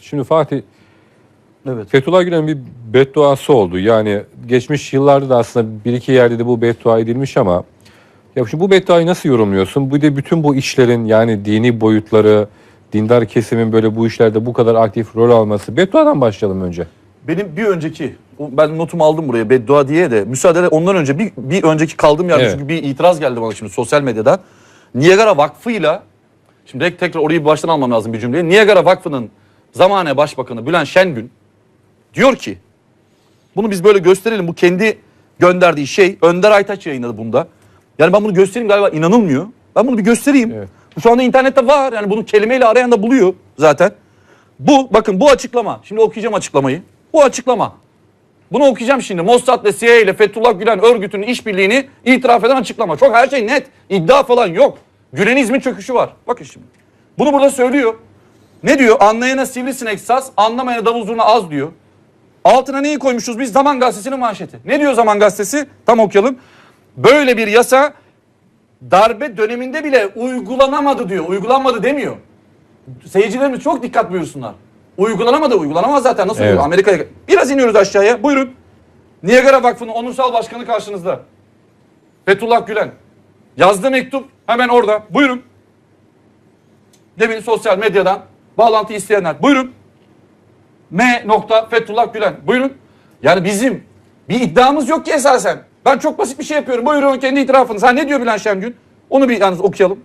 Şimdi Fatih Evet. Fethullah Gülen'in bir bedduası oldu. Yani geçmiş yıllarda da aslında bir iki yerde de bu beddua edilmiş ama ya şimdi bu bedduayı nasıl yorumluyorsun? Bu de bütün bu işlerin yani dini boyutları, dindar kesimin böyle bu işlerde bu kadar aktif rol alması. Bedduadan başlayalım önce. Benim bir önceki, ben notumu aldım buraya beddua diye de müsaade ondan önce bir, bir önceki kaldığım yerde Evet. çünkü bir itiraz geldi bana şimdi sosyal medyadan. Niagara Vakfı'yla, şimdi tekrar orayı baştan almam lazım bir cümleyi. Niagara Vakfı'nın zamane başbakanı Bülent Şengün diyor ki, bunu biz böyle gösterelim bu kendi gönderdiği şey Önder Aytaç yayınladı bunda. Yani ben bunu göstereyim galiba inanılmıyor. Ben bunu bir göstereyim. Evet. Şu anda internette var yani bunu kelimeyle arayan da buluyor zaten. Bu bakın bu açıklama. Şimdi okuyacağım açıklamayı. Bu açıklama. Bunu okuyacağım şimdi. Mossad ve CIA ile Fethullah Gülen örgütünün işbirliğini itiraf eden açıklama. Çok her şey net. İddia falan yok. Gülenizmin çöküşü var. Bakın şimdi. Bunu burada söylüyor. Ne diyor? Anlayana sivrisinek saz, anlamayana davul zurna az diyor. Altına neyi koymuşuz biz? Zaman Gazetesi'nin manşeti. Ne diyor Zaman Gazetesi? Tam okuyalım. Böyle bir yasa darbe döneminde bile uygulanamadı diyor. Uygulanmadı demiyor. Seyircilerimiz çok dikkat buyursunlar. Uygulanamadı, uygulanamaz zaten. Nasıl Evet. Amerika'ya. Biraz iniyoruz aşağıya. Buyurun. Niagara Vakfı'nın onursal başkanı karşınızda. Fethullah Gülen. Yazdığı mektup hemen orada. Buyurun. Demin sosyal medyadan bağlantı isteyenler. Buyurun. M. nokta Fethullah Gülen. Buyurun. Yani bizim bir iddiamız yok ki esasen. Ben çok basit bir şey yapıyorum. Buyurun kendi itirafınız. Ha ne diyor Bülent Şengün? Onu bir yalnız okuyalım.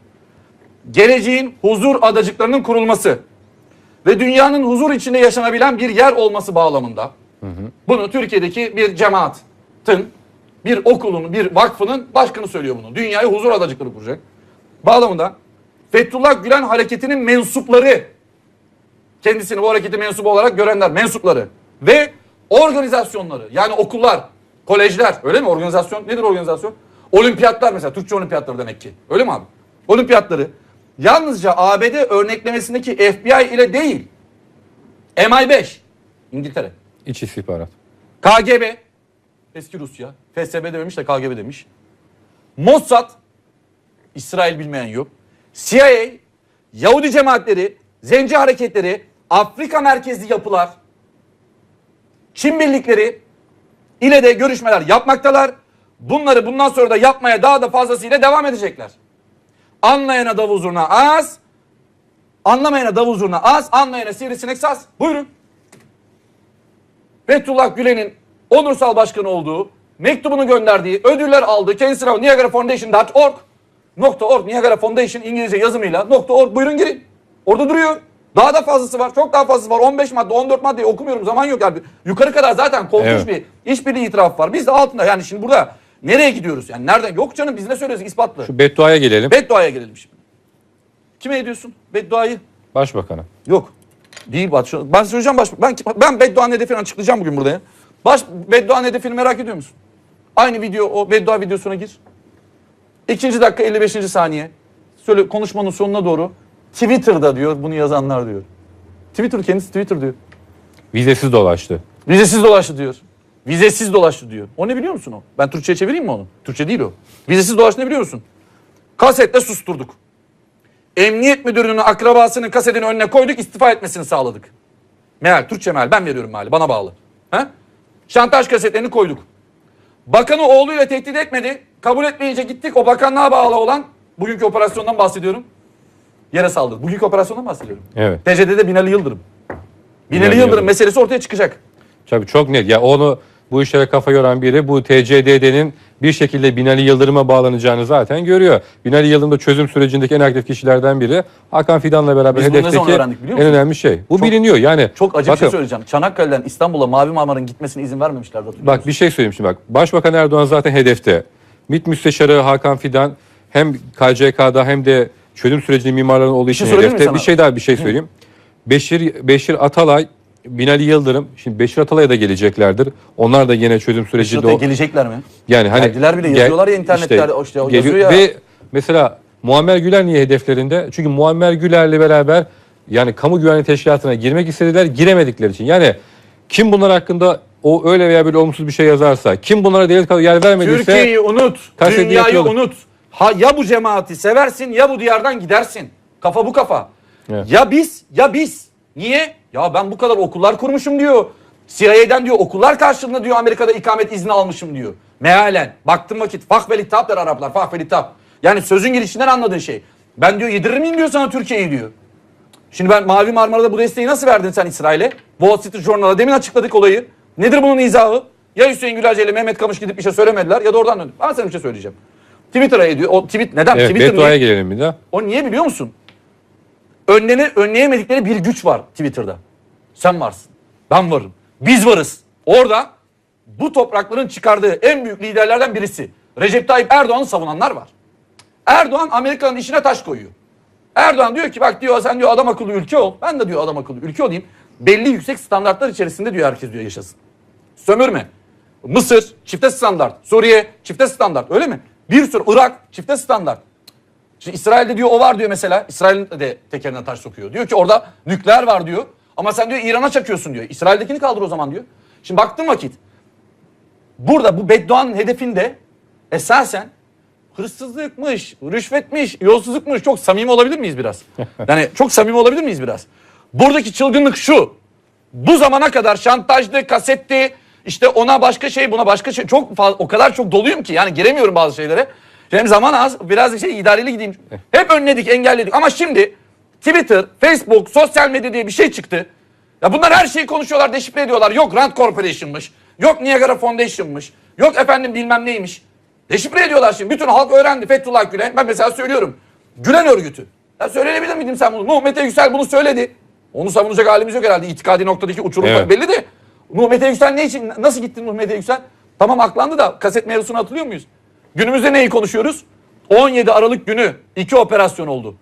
Geleceğin huzur adacıklarının kurulması ve dünyanın huzur içinde yaşanabilen bir yer olması bağlamında. Bunu Türkiye'deki bir cemaatin, bir okulun, bir vakfının başkanı söylüyor bunu. Dünyayı huzur adacıkları kuracak. Bağlamında Fethullah Gülen hareketinin mensupları kendisini bu hareketi mensubu olarak görenler, mensupları ve organizasyonları yani okullar, kolejler öyle mi? Organizasyon nedir organizasyon? Olimpiyatlar mesela Türkçe olimpiyatları demek ki. Öyle mi abi? Olimpiyatları yalnızca ABD örneklemesindeki FBI ile değil MI5 İngiltere, İç istihbarat. KGB eski Rusya, FSB dememiş de KGB demiş. Mossad İsrail bilmeyen yok. CIA, Yahudi cemaatleri, Zenci hareketleri, Afrika merkezli yapılar, Çin birlikleri ile de görüşmeler yapmaktalar. Bunları bundan sonra da yapmaya daha da fazlasıyla devam edecekler. Anlayana davul zurna az, anlamayana davul zurna az, anlayana sivrisinek saz. Buyurun. Fethullah Gülen'in onursal başkanı olduğu, mektubunu gönderdiği, ödüller aldığı kendisine Niagara Foundation.org nokta org Niagara Foundation İngilizce yazımıyla nokta org buyurun girin. Orada duruyor. Daha da fazlası var. Çok daha fazlası var. 15 madde, 14 maddeyi okumuyorum. Zaman yok yani. Yukarı kadar zaten korkunç Evet. bir işbirliği itiraf var. Biz de altında yani şimdi burada nereye gidiyoruz? Yani nereden? Yok canım biz ne söylüyoruz ispatlı. Şu bedduaya gelelim. Bedduaya gelelim şimdi. Kime ediyorsun? Bedduayı? Başbakan'a. Yok. Değil bak. şu- Ben söyleyeceğim baş ben ben bedduanın hedefini açıklayacağım bugün burada ya. Baş bedduanın hedefini merak ediyor musun? Aynı video o beddua videosuna gir. İkinci dakika 55. saniye. Söyle konuşmanın sonuna doğru. Twitter'da diyor bunu yazanlar diyor. Twitter kendisi Twitter diyor. Vizesiz dolaştı. Vizesiz dolaştı diyor. Vizesiz dolaştı diyor. O ne biliyor musun o? Ben Türkçe'ye çevireyim mi onu? Türkçe değil o. Vizesiz dolaştı ne biliyor musun? Kasetle susturduk. Emniyet müdürünün akrabasının kasetin önüne koyduk istifa etmesini sağladık. Meal, Türkçe meal. Ben veriyorum meali. Bana bağlı. He? Şantaj kasetlerini koyduk. Bakanı oğluyla tehdit etmedi. Kabul etmeyince gittik. O bakanlığa bağlı olan bugünkü operasyondan bahsediyorum. Yere saldırdı. Bugünkü operasyondan bahsediyorum. Evet. TCD'de Binali Yıldırım. Binali, Binali Yıldırım Yıldırım. meselesi ortaya çıkacak. Tabii çok net. Ya onu bu işlere kafa yoran biri bu TCDD'nin bir şekilde Binali Yıldırım'a bağlanacağını zaten görüyor. Binali Yıldırım da çözüm sürecindeki en aktif kişilerden biri. Hakan Fidan'la beraber Biz hedefteki en önemli şey. Bu Çok- biliniyor. Yani Çok acı bir şey bakın, söyleyeceğim. Çanakkale'den İstanbul'a Mavi Marmara'nın gitmesine izin hatırlıyor Bak bir şey söyleyeyim şimdi bak. Başbakan Erdoğan zaten hedefte. MİT Müsteşarı Hakan Fidan hem KCK'da hem de çözüm sürecinin mimarlarının olduğu için şey hedefte. Bir şey daha bir şey söyleyeyim. Beşir, Beşir Atalay, Binali Yıldırım. Şimdi Beşir Atalay'a da geleceklerdir. Onlar da yine çözüm sürecinde Şurada o. gelecekler mi? Yani hani Geldiler bile, yazıyorlar ya internetlerde, o işte o geliyor- yazıyor ya. Ve mesela Muammer Güler niye hedeflerinde? Çünkü Muammer Güler'le beraber yani kamu güvenliği teşkilatına girmek istediler, giremedikleri için. Yani kim bunlar hakkında o öyle veya böyle olumsuz bir şey yazarsa, kim bunlara devlet kadar yer vermediyse Türkiye'yi unut. Dünyayı unut. Ha ya bu cemaati seversin ya bu diyardan gidersin. Kafa bu kafa. Evet. Ya biz ya biz. Niye? Ya ben bu kadar okullar kurmuşum diyor. CIA'den diyor okullar karşılığında diyor Amerika'da ikamet izni almışım diyor. Mealen. Baktım vakit. Fah ve litap der Araplar. Fah ve litap. Yani sözün gelişinden anladığın şey. Ben diyor yedirir miyim diyor sana Türkiye'yi diyor. Şimdi ben Mavi Marmara'da bu desteği nasıl verdin sen İsrail'e? Wall Street Journal'a demin açıkladık olayı. Nedir bunun izahı? Ya Hüseyin Gülerce ile Mehmet Kamış gidip bir şey söylemediler ya da oradan döndü. Ben sana bir şey söyleyeceğim. Twitter'a ediyor. O tweet neden? Evet Twitter niye? gelelim bir de. O niye biliyor musun? Önlene, önleyemedikleri bir güç var Twitter'da. Sen varsın. Ben varım. Biz varız. Orada bu toprakların çıkardığı en büyük liderlerden birisi. Recep Tayyip Erdoğan'ı savunanlar var. Erdoğan Amerika'nın işine taş koyuyor. Erdoğan diyor ki bak diyor sen diyor adam akıllı ülke ol. Ben de diyor adam akıllı ülke olayım. Belli yüksek standartlar içerisinde diyor herkes diyor yaşasın. Sömürme. Mısır çifte standart. Suriye çifte standart öyle mi? Bir sürü Irak çifte standart. Şimdi İsrail'de diyor o var diyor mesela. İsrail'in de tekerine taş sokuyor. Diyor ki orada nükleer var diyor. Ama sen diyor İran'a çakıyorsun diyor. İsrail'dekini kaldır o zaman diyor. Şimdi baktım vakit. Burada bu bedduanın hedefinde esasen hırsızlıkmış, rüşvetmiş, yolsuzlukmuş. Çok samimi olabilir miyiz biraz? Yani çok samimi olabilir miyiz biraz? Buradaki çılgınlık şu. Bu zamana kadar şantajdı, kasetti, işte ona başka şey, buna başka şey. Çok fazla, o kadar çok doluyum ki yani giremiyorum bazı şeylere. Hem zaman az, biraz şey idareli gideyim. Hep önledik, engelledik. Ama şimdi Twitter, Facebook, sosyal medya diye bir şey çıktı. Ya bunlar her şeyi konuşuyorlar, deşifre ediyorlar. Yok Rand Corporation'mış, yok Niagara Foundation'mış, yok efendim bilmem neymiş. Deşifre ediyorlar şimdi. Bütün halk öğrendi. Fethullah Gülen. Ben mesela söylüyorum. Gülen örgütü. Ya söyleyebilir miydim sen bunu? Mete Yüksel bunu söyledi. Onu savunacak halimiz yok herhalde. İtikadi noktadaki uçurum Evet. belli de. Nuh Mete Yüksel ne için? Nasıl gitti Nuh Mete Yüksel? Tamam aklandı da kaset mevzusunu hatırlıyor muyuz? Günümüzde neyi konuşuyoruz? 17 Aralık günü iki operasyon oldu.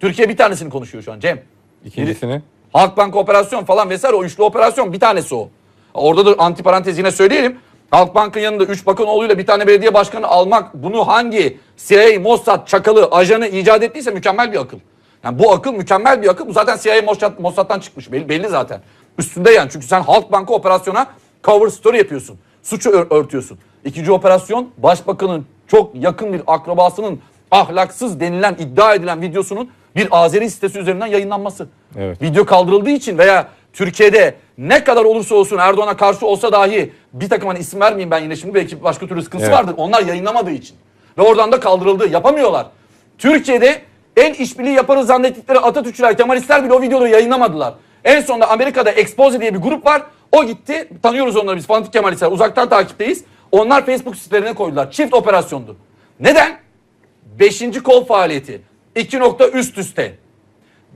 Türkiye bir tanesini konuşuyor şu an Cem. İkincisini. Halkbank operasyon falan vesaire o üçlü operasyon bir tanesi o. Orada da antiparantez yine söyleyelim. Halkbank'ın yanında 3 bakan oğluyla bir tane belediye başkanı almak bunu hangi CIA, Mossad, çakalı, ajanı icat ettiyse mükemmel bir akıl. Yani bu akıl mükemmel bir akıl. Bu zaten CIA, Mossad, Mossad'dan çıkmış belli, belli zaten. Üstünde yani çünkü sen Halkbank'ı operasyona cover story yapıyorsun. Suçu ör- örtüyorsun. İkinci operasyon başbakanın çok yakın bir akrabasının ahlaksız denilen iddia edilen videosunun bir Azeri sitesi üzerinden yayınlanması. Evet. Video kaldırıldığı için veya Türkiye'de ne kadar olursa olsun Erdoğan'a karşı olsa dahi bir takım hani isim vermeyeyim ben yine şimdi belki başka türlü sıkıntısı Evet. vardır. Onlar yayınlamadığı için. Ve oradan da kaldırıldı. Yapamıyorlar. Türkiye'de en işbirliği yaparız zannettikleri Atatürkçüler, Kemalistler bile o videoları yayınlamadılar. En sonunda Amerika'da Expose diye bir grup var. O gitti. Tanıyoruz onları biz fanatik Kemalistler. Uzaktan takipteyiz. Onlar Facebook sitelerine koydular. Çift operasyondu. Neden? Beşinci kol faaliyeti. İki nokta üst üste.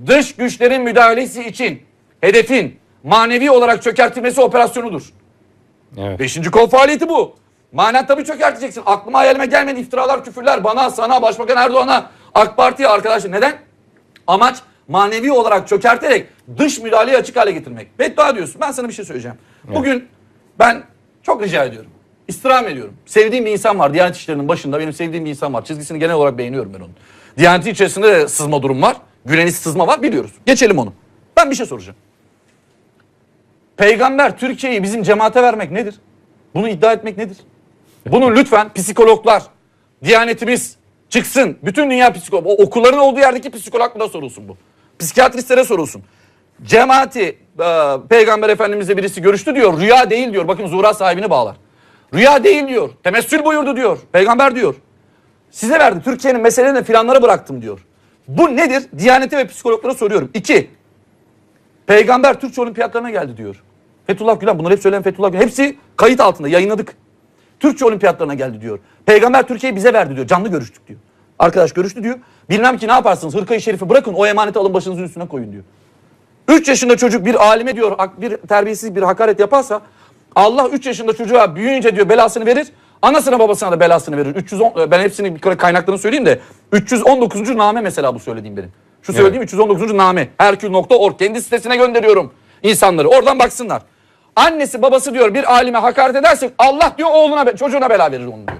Dış güçlerin müdahalesi için hedefin manevi olarak çökertilmesi operasyonudur. Evet. Beşinci kol faaliyeti bu. Manen tabii çökerteceksin. Aklıma hayalime gelmedi iftiralar, küfürler bana, sana, Başbakan Erdoğan'a, AK Parti'ye arkadaşlar. Neden? Amaç manevi olarak çökerterek dış müdahaleyi açık hale getirmek. Beddua diyorsun. Ben sana bir şey söyleyeceğim. Bugün ben çok rica ediyorum. İstirham ediyorum. Sevdiğim bir insan var. Diyanet İşleri'nin başında benim sevdiğim bir insan var. Çizgisini genel olarak beğeniyorum ben onun. Diyaneti içerisinde de sızma durum var. Gülenist sızma var biliyoruz. Geçelim onu. Ben bir şey soracağım. Peygamber Türkiye'yi bizim cemaate vermek nedir? Bunu iddia etmek nedir? Bunu lütfen psikologlar, diyanetimiz çıksın. Bütün dünya psikolog, o okulların olduğu yerdeki psikologlara sorulsun bu. Psikiyatristlere sorulsun. Cemaati, e, Peygamber Efendimizle birisi görüştü diyor. Rüya değil diyor. Bakın zuhra sahibini bağlar. Rüya değil diyor. Temessül buyurdu diyor. Peygamber diyor. Size verdim. Türkiye'nin meselelerini filanlara bıraktım diyor. Bu nedir? Diyanete ve psikologlara soruyorum. İki, Peygamber Türkçe olimpiyatlarına geldi diyor. Fethullah Gülen bunları hep söyleyen Fethullah Gülen. Hepsi kayıt altında yayınladık. Türkçe olimpiyatlarına geldi diyor. Peygamber Türkiye'yi bize verdi diyor. Canlı görüştük diyor. Arkadaş görüştü diyor. Bilmem ki ne yaparsınız. Hırkayı şerifi bırakın o emaneti alın başınızın üstüne koyun diyor. 3 yaşında çocuk bir alime diyor bir terbiyesiz bir hakaret yaparsa Allah 3 yaşında çocuğa büyüyünce diyor belasını verir. Anasına babasına da belasını verir. 310 ben hepsini bir kaynaklarını söyleyeyim de 319. name mesela bu söylediğim benim. Şu söylediğim 319. name. Herkül.org kendi sitesine gönderiyorum insanları. Oradan baksınlar. Annesi babası diyor bir alime hakaret ederse Allah diyor oğluna çocuğuna bela verir onu diyor.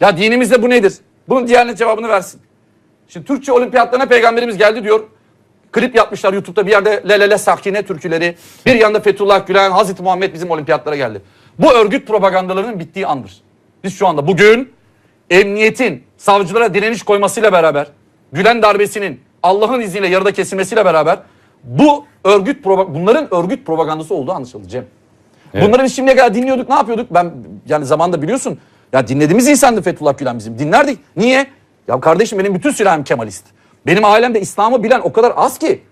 Ya dinimizde bu nedir? Bunun diyanet cevabını versin. Şimdi Türkçe olimpiyatlarına peygamberimiz geldi diyor. Klip yapmışlar YouTube'da bir yerde Lelele Sakine türküleri. Bir yanda Fethullah Gülen, Hazreti Muhammed bizim olimpiyatlara geldi. Bu örgüt propagandalarının bittiği andır. Biz şu anda bugün emniyetin savcılara direniş koymasıyla beraber Gülen darbesinin Allah'ın izniyle yarıda kesilmesiyle beraber Bu örgüt bunların örgüt propagandası olduğu anlaşıldı Cem. Evet. Bunları biz şimdiye kadar dinliyorduk. Ne yapıyorduk? Ben yani zamanda biliyorsun. Ya dinlediğimiz insandı Fethullah Gülen bizim. Dinlerdik. Niye? Ya kardeşim benim bütün sülalem Kemalist. Benim ailemde İslam'ı bilen o kadar az ki.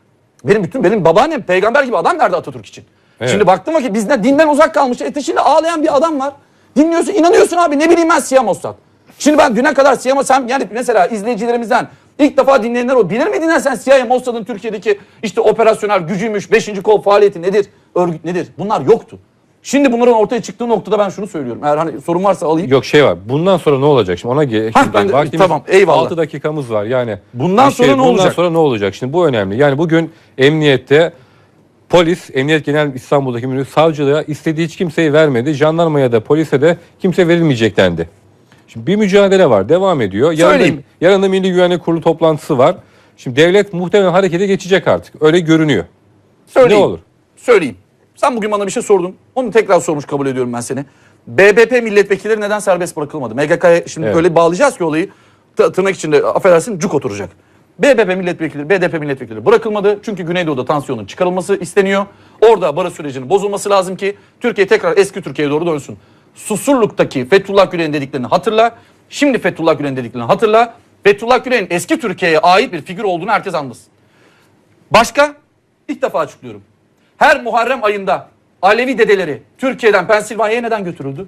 Benim bütün benim babaannem peygamber gibi adam nerede Atatürk için? Evet. Şimdi baktım ki bizden dinden uzak kalmış. E şimdi ağlayan bir adam var. Dinliyorsun, inanıyorsun abi. Ne bileyim ben Siyah Mossad. Şimdi ben düne kadar Siyah sen yani mesela izleyicilerimizden ilk defa dinleyenler o. Bilir miydin sen Siyah Mossad'ın Türkiye'deki işte operasyonel gücüymüş, 5. kol faaliyeti nedir, örgüt nedir? Bunlar yoktu. Şimdi bunların ortaya çıktığı noktada ben şunu söylüyorum. Eğer hani sorun varsa alayım. Yok şey var. Bundan sonra ne olacak? Şimdi ona ge- Hah, şimdi ben de- vaktimiz- tamam, eyvallah. 6 dakikamız var. Yani Bundan bir şey- sonra ne bundan olacak? sonra ne olacak? Şimdi bu önemli. Yani bugün emniyette polis, Emniyet Genel İstanbul'daki müdür savcılığa istediği hiç kimseyi vermedi. Jandarmaya da polise de kimse verilmeyecek dendi. Şimdi bir mücadele var. Devam ediyor. Yarın da, Söyleyeyim. yarın da Milli Güvenlik Kurulu toplantısı var. Şimdi devlet muhtemelen harekete geçecek artık. Öyle görünüyor. Söyleyeyim. Ne olur? Söyleyeyim. Sen bugün bana bir şey sordun. Onu tekrar sormuş kabul ediyorum ben seni. BBP milletvekilleri neden serbest bırakılmadı? MGK'ya şimdi Evet. böyle bağlayacağız ki olayı. Tırnak içinde affedersin cuk oturacak. BBP milletvekilleri, BDP milletvekilleri bırakılmadı. Çünkü Güneydoğu'da tansiyonun çıkarılması isteniyor. Orada barış sürecinin bozulması lazım ki Türkiye tekrar eski Türkiye'ye doğru dönsün. Susurluk'taki Fethullah Gülen'in dediklerini hatırla. Şimdi Fethullah Gülen'in dediklerini hatırla. Fethullah Gülen'in eski Türkiye'ye ait bir figür olduğunu herkes anlasın. Başka? İlk defa açıklıyorum. Her Muharrem ayında Alevi dedeleri Türkiye'den Pensilvanya'ya neden götürüldü?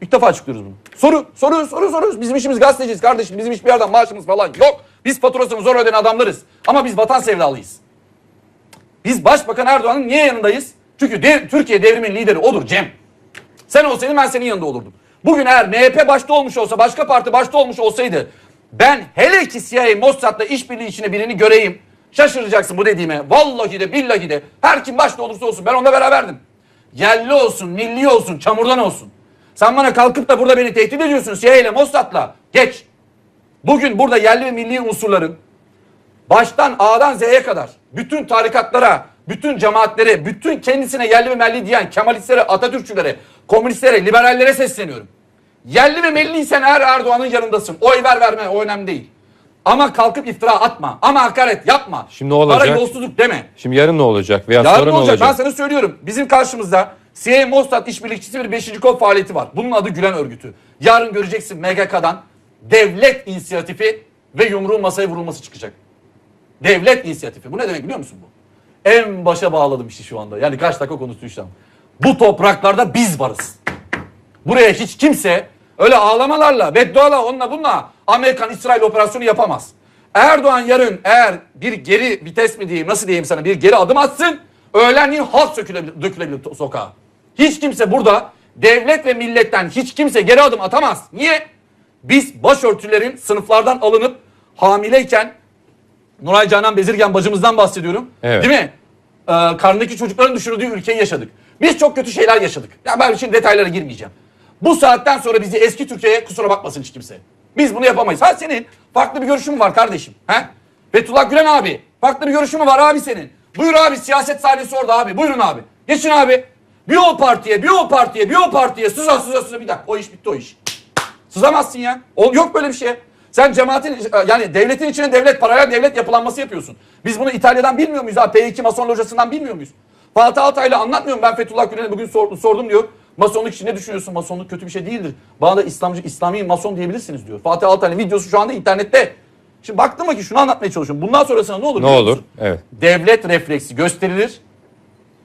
İlk defa açıklıyoruz bunu. Soru, soru, soru, soruyoruz. Bizim işimiz gazeteciyiz kardeşim. Bizim hiçbir yerden maaşımız falan yok. Biz faturasını zor ödeyen adamlarız. Ama biz vatan sevdalıyız. Biz Başbakan Erdoğan'ın niye yanındayız? Çünkü dev- Türkiye devrimin lideri odur Cem. Sen olsaydın ben senin yanında olurdum. Bugün eğer MHP başta olmuş olsa, başka parti başta olmuş olsaydı ben hele ki CIA Mossad'la işbirliği içine birini göreyim. Şaşıracaksın bu dediğime. Vallahi de billahi de her kim başta olursa olsun ben onunla beraberdim. Yerli olsun, milli olsun, çamurdan olsun. Sen bana kalkıp da burada beni tehdit ediyorsun CIA ile Mossad'la. Geç. Bugün burada yerli ve milli unsurların baştan A'dan Z'ye kadar bütün tarikatlara, bütün cemaatlere, bütün kendisine yerli ve milli diyen Kemalistlere, Atatürkçülere, komünistlere, liberallere sesleniyorum. Yerli ve milliysen eğer Erdoğan'ın yanındasın. Oy ver verme o önemli değil. Ama kalkıp iftira atma. Ama hakaret yapma. Şimdi ne olacak? Para yolsuzluk deme. Şimdi yarın ne olacak? Veya Yarın sonra ne olacak? olacak? Ben sana söylüyorum. Bizim karşımızda CIA Mossad işbirlikçisi bir 5. kol faaliyeti var. Bunun adı Gülen Örgütü. Yarın göreceksin MGK'dan devlet inisiyatifi ve yumruğun masaya vurulması çıkacak. Devlet inisiyatifi. Bu ne demek biliyor musun bu? En başa bağladım işi şu anda. Yani kaç dakika konuştuysam. Bu topraklarda biz varız. Buraya hiç kimse öyle ağlamalarla, beddualarla, onunla bununla Amerikan-İsrail operasyonu yapamaz. Erdoğan yarın eğer bir geri vites mi diyeyim, nasıl diyeyim sana bir geri adım atsın, öğlenliğin halk sökülebilir, dökülebilir sokağa. Hiç kimse burada devlet ve milletten hiç kimse geri adım atamaz. Niye? Biz başörtülerin sınıflardan alınıp hamileyken Nuray Canan Bezirgen bacımızdan bahsediyorum. Evet. Değil mi? Ee, karnındaki çocukların düşürüldüğü ülkeyi yaşadık. Biz çok kötü şeyler yaşadık. Ya ben şimdi detaylara girmeyeceğim. Bu saatten sonra bizi eski Türkiye'ye kusura bakmasın hiç kimse. Biz bunu yapamayız. Ha senin farklı bir görüşün var kardeşim? He? Fethullah Gülen abi farklı bir görüşün var abi senin? Buyur abi siyaset sahnesi orada abi. Buyurun abi. Geçin abi. Bir o partiye, bir o partiye, bir o partiye sıza sıza sıza bir dakika o iş bitti o iş. Sızamazsın ya. O, yok böyle bir şey. Sen cemaatin yani devletin içine devlet paralel devlet yapılanması yapıyorsun. Biz bunu İtalya'dan bilmiyor muyuz abi? P2 Mason lojasından bilmiyor muyuz? Fatih Altaylı anlatmıyorum ben Fethullah Gülen'e bugün sordum, sordum diyor. Masonluk için ne düşünüyorsun? Masonluk kötü bir şey değildir. Bana da İslamcı, İslami mason diyebilirsiniz diyor. Fatih Altaylı'nın videosu şu anda internette. Şimdi baktım ki şunu anlatmaya çalışıyorum. Bundan sonrasında ne olur? Ne olur? Evet. Devlet refleksi gösterilir.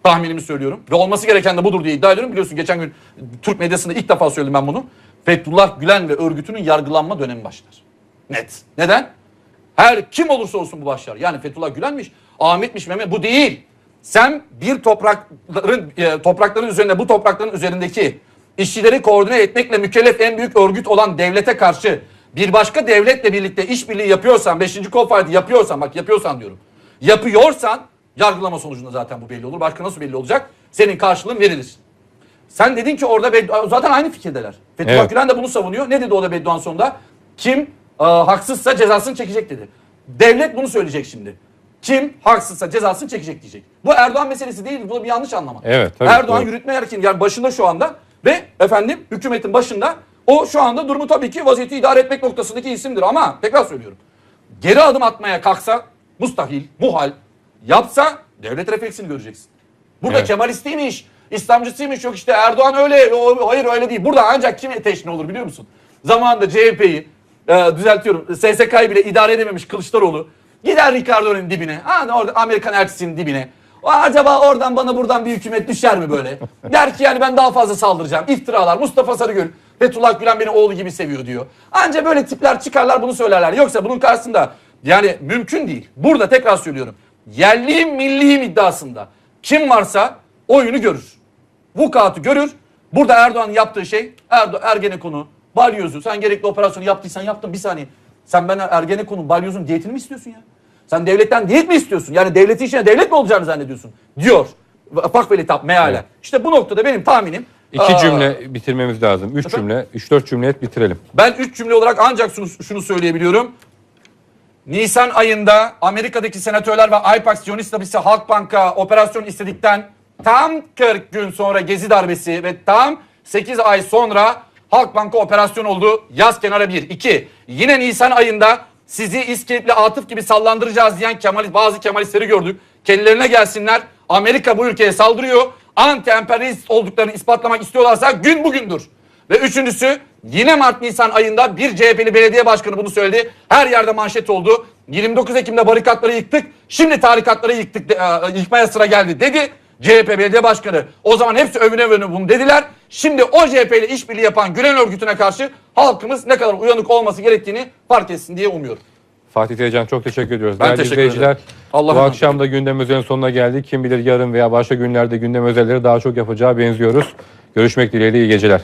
Tahminimi söylüyorum. Ve olması gereken de budur diye iddia ediyorum. Biliyorsun geçen gün Türk medyasında ilk defa söyledim ben bunu. Fethullah Gülen ve örgütünün yargılanma dönemi başlar. Net. Neden? Her kim olursa olsun bu başlar. Yani Fethullah Gülen'miş, Ahmet'miş, Mehmet bu değil. Sen bir toprakların e, toprakların üzerinde bu toprakların üzerindeki işçileri koordine etmekle mükellef en büyük örgüt olan devlete karşı bir başka devletle birlikte işbirliği yapıyorsan, 5. kol faaliyeti yapıyorsan, bak yapıyorsan diyorum. Yapıyorsan yargılama sonucunda zaten bu belli olur. Başka nasıl belli olacak? Senin karşılığın verilir. Sen dedin ki orada beddua, zaten aynı fikirdeler. Fethullah Evet. Gülen de bunu savunuyor. Ne dedi o da bedduanın sonunda? Kim e, haksızsa cezasını çekecek dedi. Devlet bunu söyleyecek şimdi. Kim haksızsa cezasını çekecek diyecek. Bu Erdoğan meselesi değil. Bu bir yanlış anlama. Evet, tabii, Erdoğan doğru. yürütme erkin yani başında şu anda ve efendim hükümetin başında o şu anda durumu tabii ki vaziyeti idare etmek noktasındaki isimdir ama tekrar söylüyorum. Geri adım atmaya kalksa mustahil, muhal yapsa devlet refleksini göreceksin. Burada Evet. Kemalistiymiş, İslamcısıymış yok işte Erdoğan öyle, o- hayır öyle değil. Burada ancak kim teşne olur biliyor musun? Zamanında CHP'yi, e, düzeltiyorum SSK'yı bile idare edememiş Kılıçdaroğlu. Gider Ricardo'nun dibine, ha, orada Amerikan elçisinin dibine. O acaba oradan bana buradan bir hükümet düşer mi böyle? Der ki yani ben daha fazla saldıracağım. İftiralar, Mustafa Sarıgül, Fethullah Gülen beni oğlu gibi seviyor diyor. Anca böyle tipler çıkarlar bunu söylerler. Yoksa bunun karşısında yani mümkün değil. Burada tekrar söylüyorum. Yerliyim milliyim iddiasında kim varsa oyunu görür. Vukuatı görür. Burada Erdoğan'ın yaptığı şey Erdo Ergenekon'u, Balyoz'u sen gerekli operasyonu yaptıysan yaptın bir saniye. Sen ben Ergenekon'un, Balyoz'un diyetini mi istiyorsun ya? Sen devletten diyet mi istiyorsun? Yani devletin içine devlet mi olacağını zannediyorsun? Diyor. Fakfel hitap mealen. Evet. İşte bu noktada benim tahminim. İki aa, cümle bitirmemiz lazım. Üç Efendim? cümle, üç dört cümle et bitirelim. Ben üç cümle olarak ancak şunu, şunu söyleyebiliyorum. Nisan ayında Amerika'daki senatörler ve IPAC Siyonist Lobisi Halkbank'a operasyon istedikten tam 40 gün sonra Gezi darbesi ve tam 8 ay sonra Halkbank'a operasyon oldu. Yaz kenara bir. İki, yine Nisan ayında sizi İskilipli Atıf gibi sallandıracağız diyen Kemal, bazı Kemalistleri gördük. Kendilerine gelsinler. Amerika bu ülkeye saldırıyor. Anti-emperyalist olduklarını ispatlamak istiyorlarsa gün bugündür. Ve üçüncüsü yine Mart-Nisan ayında bir CHP'li belediye başkanı bunu söyledi. Her yerde manşet oldu. 29 Ekim'de barikatları yıktık. Şimdi tarikatları yıktık, e, yıkmaya sıra geldi dedi. CHP belediye başkanı. O zaman hepsi övüne övüne bunu dediler. Şimdi o CHP ile işbirliği yapan Gülen örgütüne karşı halkımız ne kadar uyanık olması gerektiğini fark etsin diye umuyorum. Fatih Teycan çok teşekkür ediyoruz. Ben Değerli teşekkür izleyiciler, ederim. Allah'a bu akşam da gündem özelinin sonuna geldik. Kim bilir yarın veya başka günlerde gündem özelleri daha çok yapacağı benziyoruz. Görüşmek dileğiyle iyi geceler.